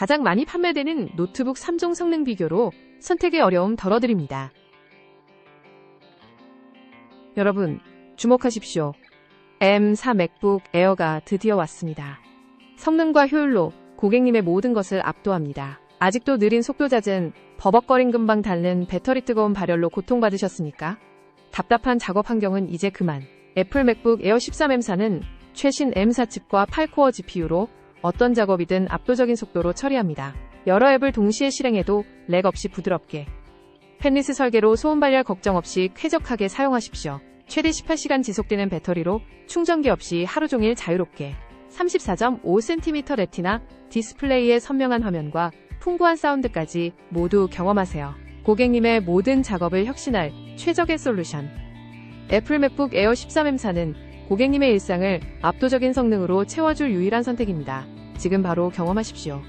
가장 많이 판매되는 노트북 3종 성능 비교로 선택의 어려움 덜어드립니다. 여러분, 주목하십시오. M4 맥북 에어가 드디어 왔습니다. 성능과 효율로 고객님의 모든 것을 압도합니다. 아직도 느린 속도 잦은 버벅거림 금방 닳는 배터리 뜨거운 발열로 고통받으셨습니까? 답답한 작업 환경은 이제 그만. 애플 맥북 에어 13M사는 최신 M4 칩과 8코어 GPU로 어떤 작업이든 압도적인 속도로 처리합니다. 여러 앱을 동시에 실행해도 렉 없이 부드럽게. 펜리스 설계로 소음 발열 걱정 없이 쾌적하게 사용하십시오. 최대 18시간 지속되는 배터리로 충전기 없이 하루 종일 자유롭게 34.5cm 레티나 디스플레이의 선명한 화면과 풍부한 사운드까지 모두 경험하세요. 고객님의 모든 작업을 혁신할 최적의 솔루션. 애플 맥북 에어 13M사는 고객님의 일상을 압도적인 성능으로 채워줄 유일한 선택입니다. 지금 바로 경험하십시오.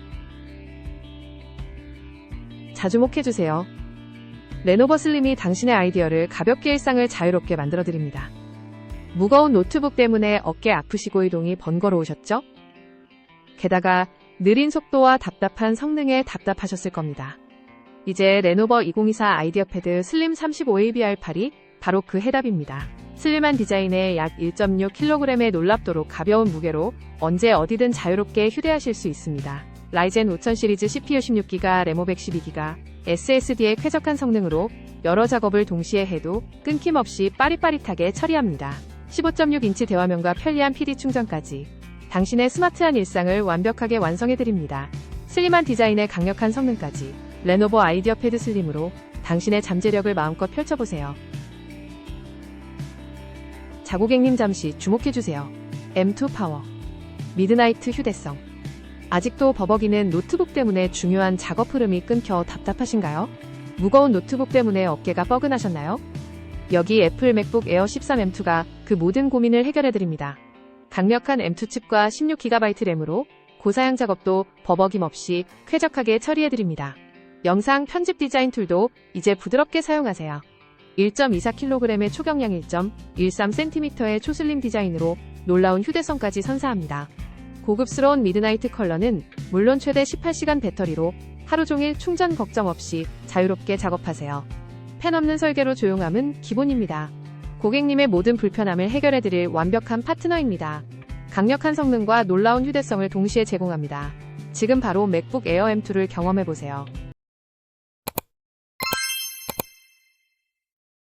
자주목해주세요. 레노버 슬림이 당신의 아이디어를 가볍게 일상을 자유롭게 만들어드립니다. 무거운 노트북 때문에 어깨 아프시고 이동이 번거로우셨죠? 게다가 느린 속도와 답답한 성능에 답답하셨을 겁니다. 이제 레노버 2024 아이디어 패드 슬림 35ABR8이 바로 그 해답입니다. 슬림한 디자인에 약 1.6kg의 놀랍도록 가벼운 무게로 언제 어디든 자유롭게 휴대하실 수 있습니다. 라이젠 5000 시리즈 CPU 16기가, 램 512기가, SSD의 쾌적한 성능으로 여러 작업을 동시에 해도 끊김없이 빠릿빠릿하게 처리합니다. 15.6인치 대화면과 편리한 PD 충전까지 당신의 스마트한 일상을 완벽하게 완성해드립니다. 슬림한 디자인에 강력한 성능까지 레노버 아이디어 패드 슬림으로 당신의 잠재력을 마음껏 펼쳐보세요. 자 고객님 잠시 주목해주세요. M2 파워 미드나이트 휴대성 아직도 버벅이는 노트북 때문에 중요한 작업 흐름이 끊겨 답답하신가요? 무거운 노트북 때문에 어깨가 뻐근하셨나요? 여기 애플 맥북 에어 13M2가 그 모든 고민을 해결해드립니다. 강력한 M2 칩과 16GB 램으로 고사양 작업도 버벅임 없이 쾌적하게 처리해드립니다. 영상 편집 디자인 툴도 이제 부드럽게 사용하세요. 1.24kg의 초경량 1.13cm의 초슬림 디자인으로 놀라운 휴대성까지 선사합니다. 고급스러운 미드나이트 컬러는 물론 최대 18시간 배터리로 하루 종일 충전 걱정 없이 자유롭게 작업하세요. 펜 없는 설계로 조용함은 기본입니다. 고객님의 모든 불편함을 해결해드릴 완벽한 파트너입니다. 강력한 성능과 놀라운 휴대성을 동시에 제공합니다. 지금 바로 맥북 에어 M2를 경험해보세요.